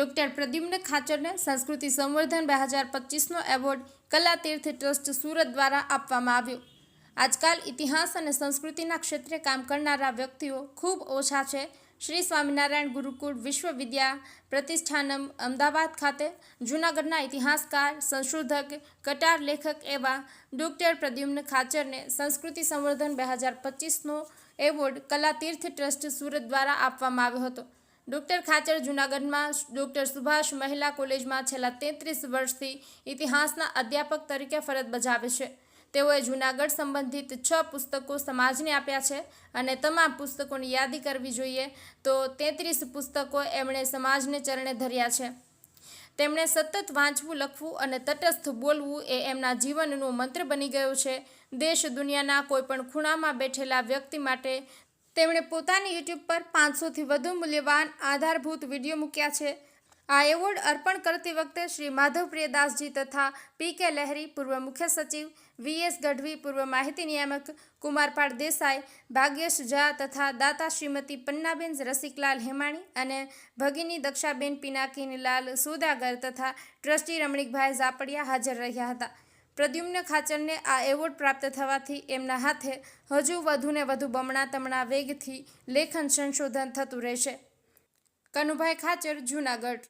Doctor Pradyumna ખાચરને સંસ્કૃતિ સંવર્ધન બે હજાર પચીસનો એવોર્ડ કલા તીર્થ ટ્રસ્ટ સુરત દ્વારા આપવામાં આવ્યો. આજકાલ ઇતિહાસ અને સંસ્કૃતિના ક્ષેત્રે કામ કરનારા વ્યક્તિઓ ખૂબ ઓછા છે. શ્રી સ્વામિનારાયણ ગુરુકુળ વિશ્વવિદ્યા પ્રતિષ્ઠાનમ અમદાવાદ ખાતે જૂનાગઢના ઇતિહાસકાર, સંશોધક, કટાર લેખક એવા ડોક્ટર પ્રદ્યુમ્ન ખાચરને સંસ્કૃતિ સંવર્ધન બે હજાર પચીસનો એવોર્ડ કલાતીર્થ ટ્રસ્ટ સુરત દ્વારા આપવામાં આવ્યો હતો. ડોક્ટર ખાચર જૂનાગઢમાં ડૉક્ટર સુભાષ મહિલા કોલેજમાં છેલ્લા તેત્રીસ વર્ષથી ઇતિહાસના અધ્યાપક તરીકે ફરજ બજાવે છે. તેઓએ જૂનાગઢ સંબંધિત છ પુસ્તકો સમાજને આપ્યા છે અને તમામ પુસ્તકોની યાદી કરવી જોઈએ તો તેત્રીસ પુસ્તકો એમણે સમાજને ચરણે ધર્યા છે. તેમણે સતત વાંચવું, લખવું અને તટસ્થ બોલવું એ એમના જીવનનો મંત્ર બની ગયો છે. દેશ દુનિયાના કોઈપણ ખૂણામાં બેઠેલા વ્યક્તિ માટે તેમણે પોતાની યુટ્યુબ પર પાંચસોથી વધુ મૂલ્યવાન આધારભૂત વીડિયો મૂક્યા છે. આ એવોર્ડ અર્પણ કરતી વખતે શ્રી માધવ પ્રિયદાસજી તથા પી કે લહેરી પૂર્વ મુખ્ય સચિવ, વી એસ ગઢવી પૂર્વ માહિતી નિયામક, કુમારપાળ દેસાઈ, ભાગ્યેશ ઝા તથા દાતા શ્રીમતી પન્નાબેન રસિકલાલ હેમાણી અને ભગીની દક્ષાબેન પિનાકીનલાલ સોદાગર તથા ટ્રસ્ટી રમણીકભાઈ ઝાપડિયા હાજર રહ્યા હતા. પ્રદ્યુમ્ન ખાચરને આ એવોર્ડ પ્રાપ્ત થવાથી એમના હાથે હજુ વધુને વધુ બમણા તમણા વેગથી લેખન સંશોધન થતું રહેશે. કનુભાઈ ખાચર, જૂનાગઢ.